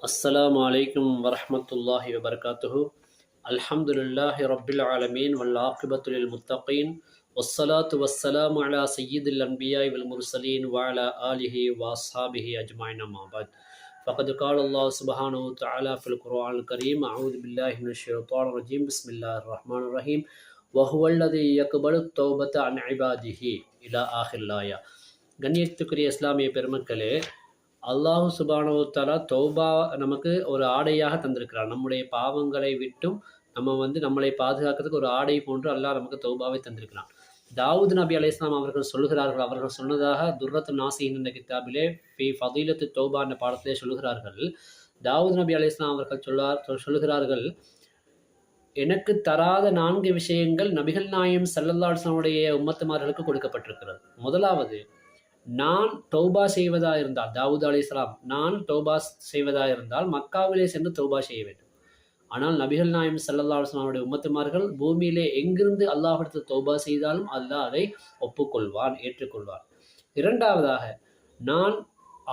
السلام عليكم ورحمة الله وبركاته الحمد لله رب العالمين والعاقبة للمتقين والصلاة والسلام على سيد الأنبياء والمرسلين وعلى آله وأصحابه أجمعين أما بعد فقد قال الله سبحانه وتعالى في القرآن الكريم أعوذ بالله من الشيطان الرجيم بسم الله الرحمن الرحيم وهو الذي يقبل التوبة عن عباده إلى آخر الآية கண்ணியத்துக்குரிய இஸ்லாமிய பெருமக்களே அல்லாஹு சுபானு தௌபா நமக்கு ஒரு ஆடையாக தந்திருக்கிறார். நம்முடைய பாவங்களை விட்டும் நம்ம வந்து நம்மளை பாதுகாக்கிறதுக்கு ஒரு ஆடை போன்று அல்லாஹ் நமக்கு தௌபாவை தந்திருக்கிறான். தாவூத் நபி அலி இஸ்லாம் அவர்கள் சொல்லுகிறார்கள் அவர்கள் சொன்னதாக துர்ரத்து நாசின் என்ற கித்தாபிலே பி ஃபதீலத்து தௌபா என்ற பாடத்திலே சொல்லுகிறார்கள். தாவூத் நபி அலி இஸ்லாம் அவர்கள் சொல்லார் சொல்லுகிறார்கள் எனக்கு தராத நான்கு விஷயங்கள் நபிகள் நாயம் சல்லல்லாஸ்லாமுடைய உம்மத்துமார்களுக்கு கொடுக்கப்பட்டிருக்கிறது. முதலாவது நான் தௌபா செய்வதா இருந்தால் தாவூத் அலி இஸ்லாம் நான் தௌபா செய்வதா இருந்தால் மக்காவிலே சென்று தௌபா செய்ய வேண்டும். ஆனால் நபிகள் நாயம் சல்லல்லா அலுவலாமுடைய உம்மத்துமார்கள் பூமியிலே எங்கிருந்து அல்லாஹிடத்தில் தௌபா செய்தாலும் அல்லாஹ் அதை ஒப்புக்கொள்வான் ஏற்றுக்கொள்வான். இரண்டாவதாக நான்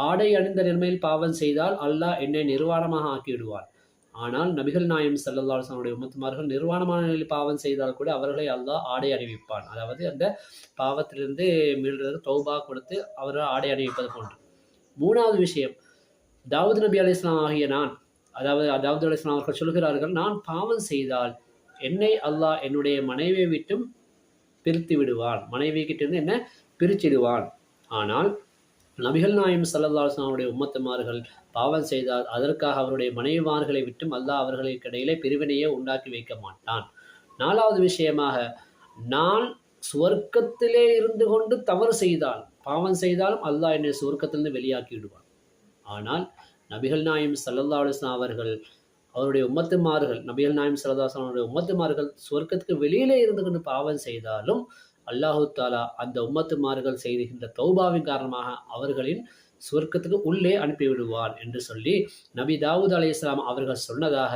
ஆடை அணிந்த நிலைமையில் பாவம் செய்தால் அல்லாஹ் என்னை நிர்வாணமாக ஆக்கிவிடுவான். ஆனால் நபிகள் நாயம் சல்லல்லா உமத்துமார்கள் நிர்வாணமான நிலையில் பாவம் செய்தால் கூட அவர்களை அல்லாஹ் ஆடை அணிவிப்பான். அதாவது அந்த பாவத்திலிருந்து மீள்றதுக்கு தௌபா கொடுத்து அவர்கள் ஆடை அணிவிப்பது போன்று. மூணாவது விஷயம் தாவூத் நபி அலி இஸ்லாம் ஆகிய நான் அதாவது தாவூத் அலி இஸ்லாம் அவர்கள் சொல்கிறார்கள் நான் பாவம் செய்தால் என்னை அல்லாஹ் என்னுடைய மனைவியை விட்டும் பிரித்து விடுவான். மனைவி கிட்டேருந்து என்ன? பிரிச்சிடுவான். ஆனால் நபிகள் நாயம் சல்லல்லாஸ்லாமுடைய உம்மத்துமார்கள் பாவம் செய்தால் அதற்காக அவருடைய மனைவிமார்களை விட்டும் அல்லாஹ் அவர்களுக்கு இடையிலே பிரிவினையே உண்டாக்கி வைக்க மாட்டான். நாலாவது விஷயமாக நான் சுவர்க்கத்திலே இருந்து கொண்டு தவறு செய்தால் பாவம் செய்தாலும் அல்லாஹ் என்னை சுவர்க்கத்திலிருந்து வெளியாக்கி விடுவான் ஆனால் நபிகள் நாயம் சல்லல்லா அலுவலாம் அவர்கள் அவருடைய உம்மத்துமார்கள் நபிகள் நாயம் சல்லல்லாஸ்லாமுடைய உம்மத்துமார்கள் சுவர்க்கத்துக்கு வெளியிலே இருந்து கொண்டு பாவம் செய்தாலும் அல்லாஹு தாலா அந்த உம்மத்துமார்கள் செய்துகின்ற தௌபாவின் காரணமாக அவர்களின் சுவர்க்கத்துக்கு உள்ளே அனுப்பிவிடுவான் என்று சொல்லி நபி தாவூத் அலி இஸ்லாம் அவர்கள் சொன்னதாக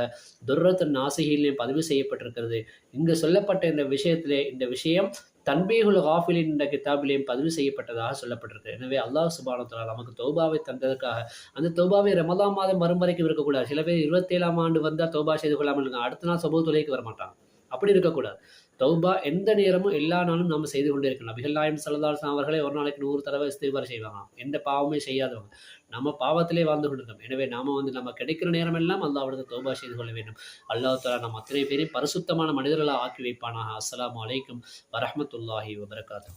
துர்ரத்தின் நாசிகிலையும் பதிவு செய்யப்பட்டிருக்கிறது. இங்கு சொல்லப்பட்ட இந்த விஷயத்திலே இந்த விஷயம் தன்பீகுல் ஹாஃபிலின் என்ற கிதாபிலையும் பதிவு செய்யப்பட்டதாக சொல்லப்பட்டிருக்கு. எனவே அல்லாஹ் சுபானத்தலா நமக்கு தௌபாவை தந்ததற்காக அந்த தௌபாவை ரமதா மாதம் வரும் வரைக்கும் இருக்கக்கூடாது. சில பேர் இருபத்தேழாம் ஆண்டு வந்தால் தௌபா செய்து கொள்ளாமல் இருக்காங்க அடுத்த நாள் சமூக தொலைக்கு வரமாட்டாங்க அப்படி இருக்கக்கூடாது. தௌபா எந்த நேரமும் எல்லா நாளும் நம்ம செய்து கொண்டே இருக்கணும். நபிகள் நாயம் சல்லதாஸ் அவர்களே ஒரு நாளைக்கு நூறு தடவை இஸ்திபார் செய்வாங்க எந்த பாவமே செய்யாதவங்க. நம்ம பாவத்திலே வாழ்ந்து கொண்டிருக்கோம் எனவே நாம வந்து நம்ம கிடைக்கிற நேரம் எல்லாம் அல்லாவிடத்தை தௌபா செய்து கொள்ள வேண்டும். அல்லாஹ் தாலா நம்ம அத்தனை பேரையும் பரிசுத்தமான மனிதர்களாக ஆக்கி வைப்பானாக. அஸ்லாம் வலைக்கும் வரமத்துல்லாஹி வபரகாத்து